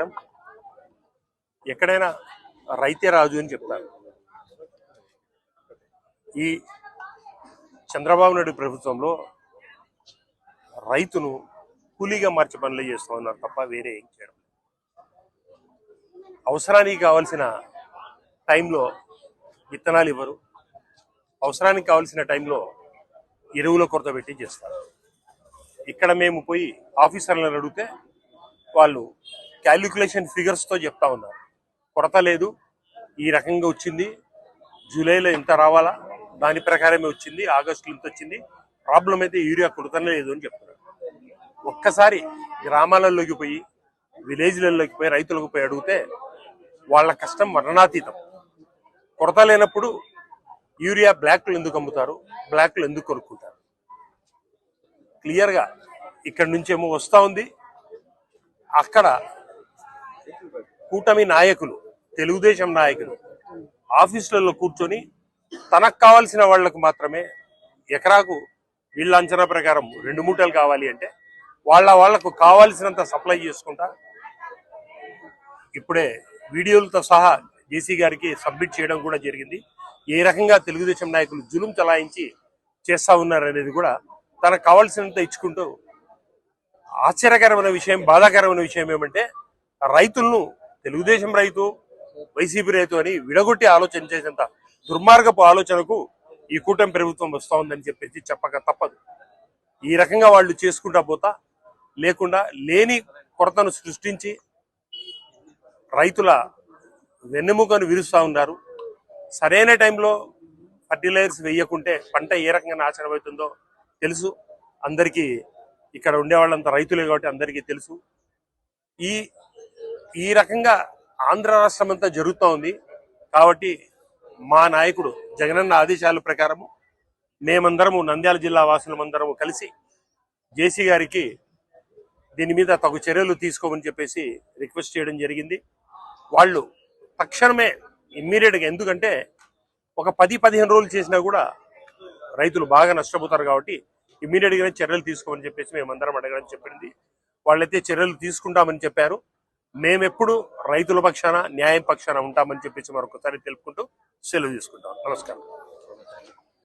నమస్కారం ఎక్కడైనా రైతే రాజు అని చెప్తారు. ఈ చంద్రబాబు నాయుడు ప్రభుత్వంలో రైతును కూలీగా మార్చి పనులు చేస్తూ ఉన్నారు తప్ప వేరే ఏం చేయడం అవసరానికి కావాల్సిన టైంలో విత్తనాలు ఇవ్వరు. అవసరానికి కావాల్సిన టైంలో ఎరువుల కొరత పెట్టి చేస్తారు. ఇక్కడ మేము పోయి ఆఫీసర్లను అడిగితే వాళ్ళు క్యాలిక్యులేషన్ ఫిగర్స్తో చెప్తా ఉన్నారు కొరత లేదు. ఈ రకంగా వచ్చింది. జూలైలో ఇంత రావాలా? దాని ప్రకారమే వచ్చింది. ఆగస్టులో ఇంత వచ్చింది. ప్రాబ్లం అయితే యూరియా కొడతనే లేదు అని చెప్తున్నారు ఒక్కసారి గ్రామాలలోకి పోయి విలేజ్లలోకి పోయి రైతులకు పోయి అడిగితే వాళ్ళ కష్టం వర్ణనాతీతం. కొరత లేనప్పుడు యూరియా బ్లాక్లు ఎందుకు అమ్ముతారు? బ్లాక్లు ఎందుకు కొనుక్కుంటారు? క్లియర్గా ఇక్కడి నుంచి ఏమో వస్తూ ఉంది. అక్కడ కూటమి నాయకులు తెలుగుదేశం నాయకులు ఆఫీసులలో కూర్చొని తనకు కావాల్సిన వాళ్ళకు మాత్రమే ఎకరాకు వీళ్ళ అంచనా ప్రకారం రెండు మూటలు కావాలి అంటే వాళ్ళ వాళ్ళకు కావాల్సినంత సప్లై చేసుకుంటా ఇప్పుడే వీడియోలతో సహా జేసీ గారికి సబ్మిట్ చేయడం కూడా జరిగింది. ఏ రకంగా తెలుగుదేశం నాయకులు జులుం చలాయించి చేస్తా ఉన్నారనేది కూడా తనకు కావాల్సినంత ఇచ్చుకుంటూ ఆశ్చర్యకరమైన విషయం బాధాకరమైన విషయం ఏమంటే రైతులను తెలుగుదేశం రైతు వైసీపీ రైతు అని విడగొట్టి ఆలోచన చేసేంత దుర్మార్గపు ఆలోచనకు ఈ కూటమి ప్రభుత్వం వస్తూ ఉందని చెప్పేసి చెప్పక తప్పదు. ఈ రకంగా వాళ్ళు చేసుకుంటా పోతా లేకుండా లేని కొరతను సృష్టించి రైతుల వెన్నెముకను విరుస్తూ ఉన్నారు. సరైన టైంలో ఫర్టిలైజర్స్ వేయకుంటే పంట ఏ రకంగా నాశనం అవుతుందో తెలుసు. అందరికీ ఇక్కడ ఉండేవాళ్ళంతా రైతులే కాబట్టి అందరికీ తెలుసు. ఈ ఈ రకంగా ఆంధ్ర రాష్ట్రం అంతా జరుగుతూ ఉంది. కాబట్టి మా నాయకుడు జగనన్న ఆదేశాల ప్రకారము మేమందరము నంద్యాల జిల్లా వాసులమందరము కలిసి జేసీ గారికి దీని మీద తగు చర్యలు తీసుకోమని చెప్పేసి రిక్వెస్ట్ చేయడం జరిగింది. వాళ్ళు తక్షణమే ఇమ్మీడియట్గా ఎందుకంటే ఒక పది పదిహేను రోజులు చేసినా కూడా రైతులు బాగా నష్టపోతారు కాబట్టి ఇమ్మీడియట్గానే చర్యలు తీసుకోమని చెప్పేసి మేమందరం అడగడం చెప్పింది. వాళ్ళైతే చర్యలు తీసుకుంటామని చెప్పారు. మేమెప్పుడు రైతుల పక్షాన న్యాయం పక్షాన ఉంటామని చెప్పేసి మరొకసారి తెలుపుకుంటూ సెలవు తీసుకుంటాం. నమస్కారం.